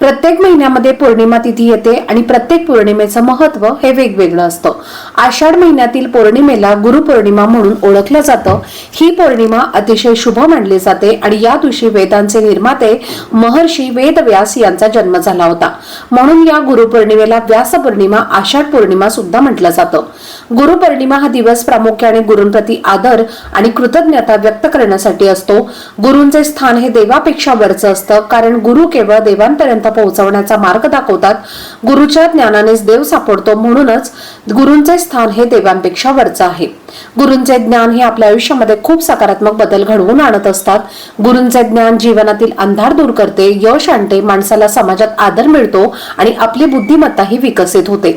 प्रत्येक महिन्यामध्ये पौर्णिमा तिथी येते आणि प्रत्येक पौर्णिमेचं महत्त्व हे वेगवेगळं असतं. आषाढ महिन्यातील पौर्णिमेला गुरुपौर्णिमा म्हणून ओळखलं जातं. ही पौर्णिमा अतिशय शुभ मानली जाते आणि या दिवशी वेदांचे निर्माते महर्षी वेदव्यास यांचा जन्म झाला होता. म्हणून या गुरुपौर्णिमेला व्यास पौर्णिमा आषाढ पौर्णिमा सुद्धा म्हटलं जातं. गुरुपौर्णिमा हा दिवस प्रामुख्याने गुरूंप्रती आदर आणि कृतज्ञता व्यक्त करण्यासाठी असतो. गुरूंचे स्थान हे देवापेक्षा वरचं असतं कारण गुरु केवळ देवांपर्यंत पोहोचवण्याचा मार्ग दाखवतात. गुरुच्या ज्ञानानेच देव सापडतो म्हणूनच गुरूंचे स्थान हे देवांपेक्षा वरचं आहे. गुरूंचे ज्ञान हे आपल्या आयुष्यामध्ये खूप सकारात्मक बदल घडवून आणत असतात. गुरूंचे ज्ञान जीवनातील अंधार दूर करते यश आणते माणसाला समाजात आदर मिळतो आणि आपली बुद्धिमत्ताही विकसित होते.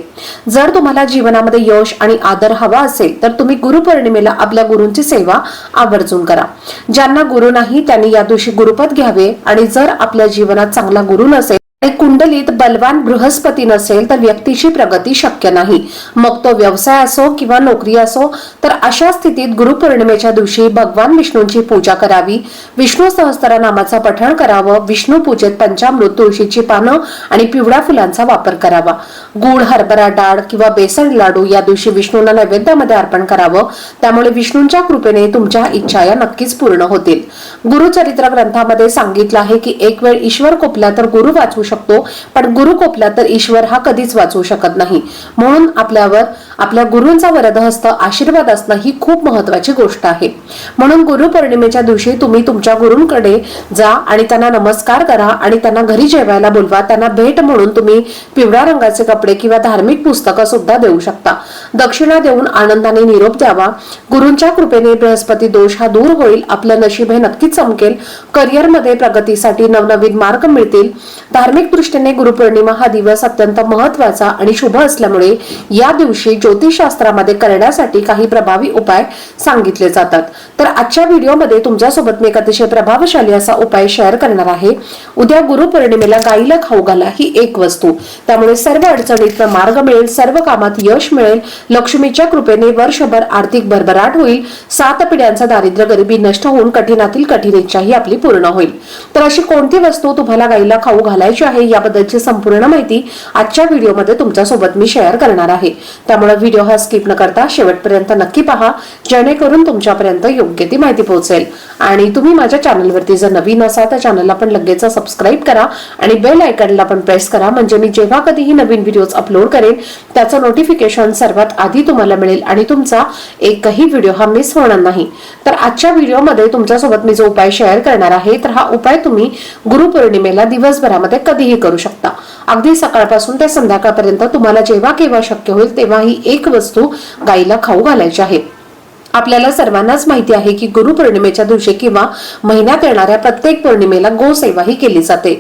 जर तुम्हाला जीवनामध्ये यश आणि आदर हवा असेल तर तुम्ही गुरुपौर्णिमेला आपल्या गुरूंची सेवा आवर्जून करा. ज्यांना गुरु नाही त्यांनी या दिवशी गुरुपद घ्यावे आणि जर आपल्या जीवनात चांगला गुरु नसेल कुंडलीत बलवान बृहस्पती नसेल तर व्यक्तीची प्रगती शक्य नाही. मग तो व्यवसाय असो किंवा नोकरी असो तर अशा स्थितीत गुरुपौर्णिमेच्या दिवशी भगवान विष्णूंची पूजा करावी. विष्णू सहस्त्रनामाचं पठण करावं विष्णू पूजेत पंचामृत तुळशीची पानं आणि पिवळ्या फुलांचा वापर करावा. गुळ हरभरा डाळ किंवा बेसन लाडू या दिवशी विष्णूंना नैवेद्यामध्ये अर्पण करावं. त्यामुळे विष्णूंच्या कृपेने तुमच्या इच्छा या नक्कीच पूर्ण होतील. गुरुचरित्र ग्रंथामध्ये सांगितलं आहे की एक वेळ ईश्वर कोपला तर गुरु वाचू शकतो. पण गुरु कोपला तर ईश्वर हा कधीच वाचवू शकत नाही. म्हणून आपल्यावर आपल्या गुरूंचा वरदहस्त आशीर्वाद असणं ही खूप महत्वाची गोष्ट आहे. म्हणून गुरु पौर्णिमेच्या दिवशी तुम्ही तुमच्या गुरूंकडे जा आणि त्यांना नमस्कार करा आणि त्यांना घरी जेवायला बोलवा. त्यांना भेट म्हणून तुम्ही पिवळ्या रंगाचे कपडे किंवा धार्मिक पुस्तकं सुद्धा देऊ शकता. दक्षिणा देऊन आनंदाने निरोप द्यावा. गुरूंच्या कृपेने बृहस्पती दोष हा दूर होईल. आपलं नशीब हे नक्कीच चमकेल करिअरमध्ये प्रगतीसाठी नवनवीन मार्ग मिळतील. धार्मिक दृष्टीने गुरुपौर्णिमा हा दिवस अत्यंत महत्त्वाचा आणि शुभ असल्यामुळे या दिवशी ज्योतिषशास्त्रामध्ये करण्यासाठी काही प्रभावी उपाय सांगितले जातात. तर आजच्या व्हिडिओमध्ये तुमच्यासोबत मी एक अतिशय प्रभावशाली असा उपाय शेअर करणार आहे. उद्या गुरुपौर्णिमेला गाईला खाऊ घाला ही एक वस्तू. त्यामुळे सर्व अडचणीत मार्ग मिळेल सर्व कामात यश मिळेल. लक्ष्मीच्या कृपेने वर्षभर आर्थिक भरभराट होईल. सात पिढ्यांचा दारिद्र्य गरिबी नष्ट होऊन कठीणातील कठीण इच्छाही आपली पूर्ण होईल. तर अशी कोणती वस्तू तुम्हाला गाईला खाऊ घालायची आहे याबद्दलची संपूर्ण माहिती आजच्या व्हिडिओमध्ये तुमच्यासोबत मी शेअर करणार आहे. त्यामुळे व्हिडिओ हा स्किप न करता शेवटपर्यंत नक्की पहा जेणेकरून तुमच्यापर्यंत योग्य ती माहिती पोहोचेल. आणि तुम्ही माझ्या चॅनलवरती जर नवीन असाल तर चॅनलला पण लगेच सबस्क्राईब करा आणि बेल आयकनला पण प्रेस करा. म्हणजे मी जेव्हा कधीही नवीन व्हिडिओज अपलोड करेन त्याचं नोटिफिकेशन सर्वात आधी तुम्हाला मिळेल आणि तुमचा एकही व्हिडिओ हा मिस होणार नाही. तर आजच्या व्हिडिओमध्ये तुमच्यासोबत मी जो उपाय शेअर करणार आहे तर हा उपाय तुम्ही गुरुपौर्णिमेला दिवसभरामध्ये कधी कधीही करू शकता. अगदी सकाळपासून ते संध्याकाळपर्यंत तुम्हाला जेव्हा केव्हा शक्य होईल तेव्हा ही एक वस्तू गाईला खाऊ घालायची आहे. आपल्याला सर्वांनाच माहिती आहे की गुरुपौर्णिमेच्या दिवशी किंवा महिन्यात येणाऱ्या प्रत्येक पौर्णिमेला गोसेवा ही केली जाते.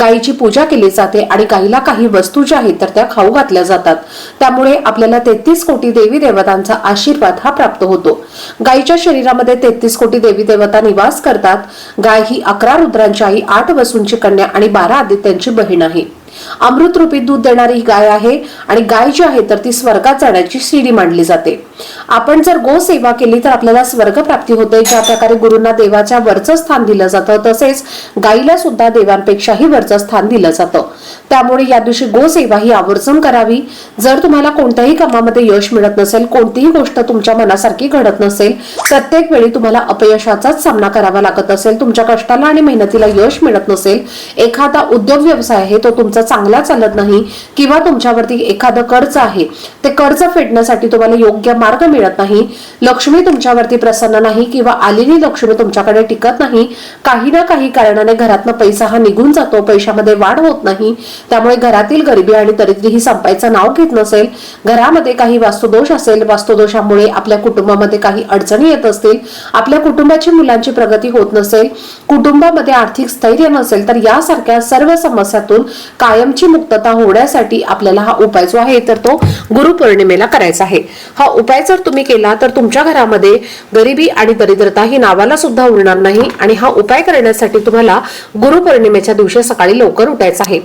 गायीची पूजा केली जाते आणि गायीला काही वस्तू ज्या आहेत तर त्या खाऊ घातल्या जातात. त्यामुळे आपल्याला तेहतीस कोटी देवी देवतांचा आशीर्वाद हा प्राप्त होतो. गायीच्या शरीरामध्ये तेहतीस कोटी देवी देवता निवास करतात. गाय ही अकरा रुद्रांची आई आठ वसूंची कन्या आणि बारा आदित्यांची बहीण आहे. अमृत रूपी दूध देणारी ही गाय आहे आणि गाय जी आहे तर ती स्वर्गात जाण्याची शिडी मांडली जाते. आपण जर गो सेवा केली तर आपल्याला स्वर्ग प्राप्ती होते ज्या प्रकारे गुरुंना देवाच्या वरचं स्थान दिलं जातं तसेच गायीला सुद्धा देवांपेक्षाही वरचं स्थान दिलं जातं. त्यामुळे या दिवशी गो सेवा ही आवर्जून करावी. जर तुम्हाला कोणत्याही कामामध्ये यश मिळत नसेल कोणतीही गोष्ट तुमच्या मनासारखी घडत नसेल प्रत्येक वेळी तुम्हाला अपयशाचाच सामना करावा लागत असेल तुमच्या कष्टाला आणि मेहनतीला यश मिळत नसेल एखादा उद्योग व्यवसाय आहे तो तुमचा चांगला चालत नाही किंवा तुमच्यावरती एखादं कर्ज आहे ते कर्ज फेडण्यासाठी तुम्हाला योग्य मार्ग मिळत नाही लक्ष्मी तुमच्यावरती प्रसन्न नाही किंवा आलेली लक्ष्मी तुमच्याकडे टिकत नाही काही ना काही कारणाने घरातनं पैसा हा निघून जातो पैशामध्ये वाढ होत नाही त्यामुळे घरातील गरिबी आणि दरिद्री ही संपायचं नाव घेत नसेल घरामध्ये काही वास्तुदोष असेल वास्तुदोषामुळे आपल्या कुटुंबामध्ये काही अडचणी येत असतील आपल्या कुटुंबाची मुलांची प्रगती होत नसेल कुटुंबामध्ये आर्थिक स्थैर्य नसेल तर यासारख्या सर्व समस्यातून कायम कायमची मुक्तता होण्यासाठी आपल्याला हा उपाय जो आहे तर तो गुरुपौर्णिमेला करायचा आहे. हा उपाय जर तुम्ही केला तर तुमच्या घरामध्ये गरिबी आणि दरिद्रता ही नावाला सुद्धा उरणार नाही आणि हा उपाय करण्यासाठी तुम्हाला गुरुपौर्णिमेच्या दिवशी सकाळी लवकर उठायचं आहे.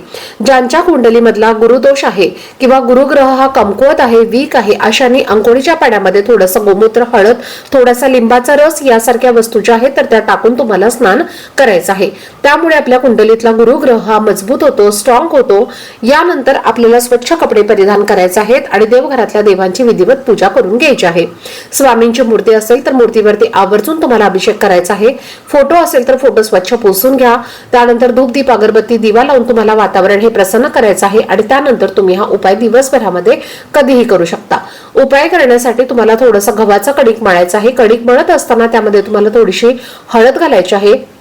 ज्यांच्या कुंडलीमधला गुरुदोष आहे किंवा गुरुग्रह हा कमकुवत आहे वीक आहे अशाने अंकोळीच्या पाण्यामध्ये थोडंसं गोमूत्र हळद थोडासा लिंबाचा रस यासारख्या वस्तू ज्या आहेत तर त्या टाकून तुम्हाला स्नान करायचं आहे. त्यामुळे आपल्या कुंडलीतला गुरुग्रह हा मजबूत होतो स्ट्रॉंग होतो यानंतर आपल्याला स्वच्छ कपडे परिधान करायचे आहेत आणि देवघरातल्या देवांची विधिवत पूजा करून घ्यायची आहे. स्वामींची मूर्ती असेल तर मूर्तीवरती आवर्जून तुम्हाला अभिषेक करायचा आहे. फोटो असेल तर फोटो स्वच्छ पुसून घ्या. त्यानंतर धूप दीप अगरबत्ती दिवा लावून तुम्हाला वातावरण हे प्रसन्न करायचं आहे आणि त्यानंतर तुम्ही हा उपाय दिवसभरामध्ये कधीही करू शकता. उपाय करण्यासाठी तुम्हाला थोडंसं गव्हाचं कणिक मळायचं आहे. कणिक मळत असताना त्यामध्ये तुम्हाला थोडीशी हळद घालायची आहे.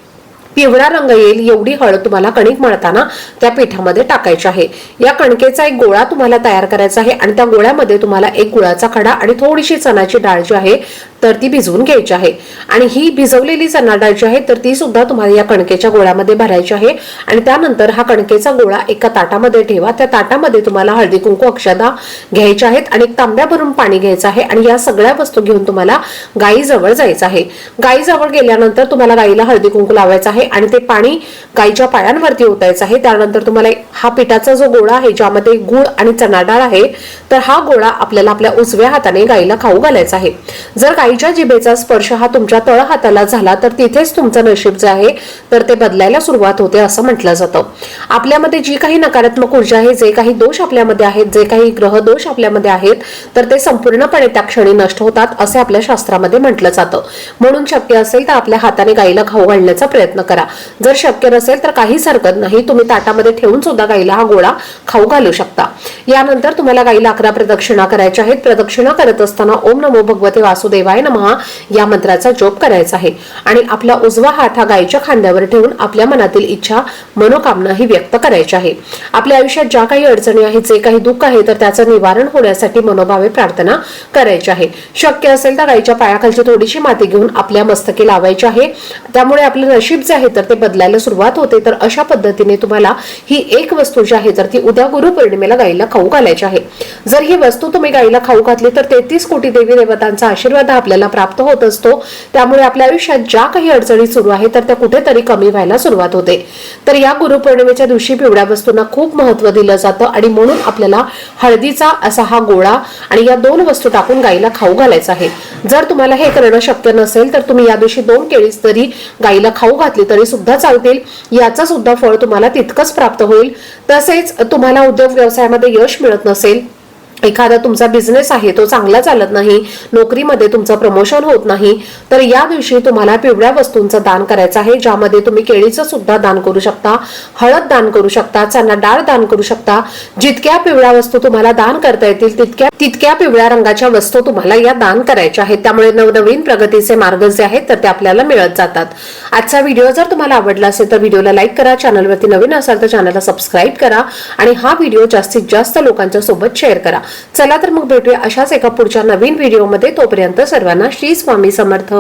पिवळा रंग येईल एवढी हळद तुम्हाला कणिक मळताना त्या पिठामध्ये टाकायची आहे. या कणकेचा एक गोळा तुम्हाला तयार करायचा आहे आणि त्या गोळ्यामध्ये तुम्हाला एक गुळाचा खडा आणि थोडीशी चणाची डाळ जी आहे तर ती भिजवून घ्यायची आहे. आणि ही भिजवलेली चणा डाळ जी आहे तर ती सुद्धा तुम्हाला या कणकेच्या गोळ्यामध्ये भरायची आहे. आणि त्यानंतर हा कणकेचा गोळा एका ताटामध्ये ठेवा. त्या ताटामध्ये तुम्हाला हळदी कुंकू अक्षदा घ्यायच्या आहेत आणि एक तांब्या भरून पाणी घ्यायचं आहे. आणि या सगळ्या वस्तू घेऊन तुम्हाला गायीजवळ जायचं आहे. गायीजवळ गेल्यानंतर तुम्हाला गायीला हळदी कुंकू लावायचं आहे आणि ते पाणी गायीच्या पायांवरती ओतायचं आहे. त्यानंतर तुम्हाला हा पिठाचा जो गोळा आहे ज्यामध्ये गुळ आणि चणा डाळ आहे तर हा गोळा आपल्याला आपल्या उजव्या हाताने गायीला खाऊ घालायचा आहे. जर आईच्या जिभेचा स्पर्श हा तुमच्या तळहाताला झाला तर तिथेच तुमचं नशीब जे आहे तर ते बदलायला सुरुवात होते असं म्हटलं जातं. आपल्यामध्ये जी काही नकारात्मक ऊर्जा आहे जे काही दोष आपल्यामध्ये आहेत जे काही ग्रह दोष आपल्यामध्ये आहेत तर ते संपूर्णपणे त्या क्षणी नष्ट होतात असे आपल्या शास्त्रामध्ये म्हटलं जातं. म्हणून शक्य असेल तर आपल्या हाताने गायीला खाऊ घालण्याचा प्रयत्न करा. जर शक्य नसेल तर काहीच हरकत नाही तुम्ही ताटामध्ये ठेवून सुद्धा गायीला हा गोळा खाऊ घालू शकता. यानंतर तुम्हाला गायीला अकरा प्रदक्षिणा करायच्या आहेत. प्रदक्षिणा करत असताना ओम नमो भगवते वासुदेवाय नमहा या मंत्राचा जप करायचा आहे. आणि आपला उजवा हात हा गायीच्या खांद्यावर ठेवून आपल्या मनातील इच्छा मनोकामना ही व्यक्त करायची आहे. आपल्या आयुष्यात ज्या काही अडचणी आहेत जे काही दुःख आहे तर त्याचं निवारण होण्यासाठी मनोभावे प्रार्थना करायची आहे. शक्य असेल तर गायीच्या पायाखालची थोडीशी माती घेऊन आपल्या मस्तकी लावायची आहे. त्यामुळे आपलं नशीब जे आहे तर ते बदलायला सुरुवात होते. तर अशा पद्धतीने तुम्हाला ही एक वस्तू जी आहे तर ती उद्या गुरुपौर्णिमेला गायीला खाऊ घालायची आहे. जर ही वस्तू तुम्ही गायीला खाऊ घातली तर तेहतीस कोटी देवी देवतांचा आशीर्वाद हा आपल्याला प्राप्त होत असतो. त्यामुळे आपल्या आयुष्यात ज्या काही अडचणी सुरू आहेत तर त्या कुठेतरी कमी व्हायला सुरुवात होते. तर या गुरुपौर्णिमेच्या दिवशी पिवळ्या वस्तूंना खूप महत्त्व दिलं जातं आणि म्हणून आपल्याला हळदीचा असा हा गोळा आणि या दोन वस्तू टाकून गाईला खाऊ घालायचा आहे. जर तुम्हाला हे करणं शक्य नसेल तर तुम्ही या दिवशी दोन केळीच तरी गाईला खाऊ घातली तरी सुद्धा चालतील. याचा सुद्धा फळ तुम्हाला तितकंच प्राप्त होईल. तसेच तुम्हाला उद्योग व्यवसायामध्ये यश मिळत नसेल एखादा तुमचा बिझनेस आहे तो चांगला चालत नाही नोकरीमध्ये तुमचं प्रमोशन होत नाही तर या दिवशी तुम्हाला पिवळ्या वस्तूंचं दान करायचं आहे ज्यामध्ये तुम्ही केळीचं सुद्धा दान करू शकता हळद दान करू शकता चणा डाळ दान करू शकता. जितक्या पिवळ्या वस्तू तुम्हाला दान करता येतील तितक्या तितक्या पिवळ्या रंगाच्या वस्तू तुम्हाला या दान करायच्या आहेत. त्यामुळे नवनवीन प्रगतीचे मार्ग जे आहेत तर ते आपल्याला मिळत जातात. आजचा व्हिडिओ जर तुम्हाला आवडला असेल तर व्हिडिओला लाईक करा. चॅनलवरती नवीन असाल तर चॅनलला सबस्क्राईब करा. आणि हा व्हिडिओ जास्तीत जास्त लोकांच्या सोबत शेअर करा. चला तर मग भेटूया अशाच एका पुढच्या नवीन व्हिडिओमध्ये तोपर्यंत सर्वांना श्री स्वामी समर्थ.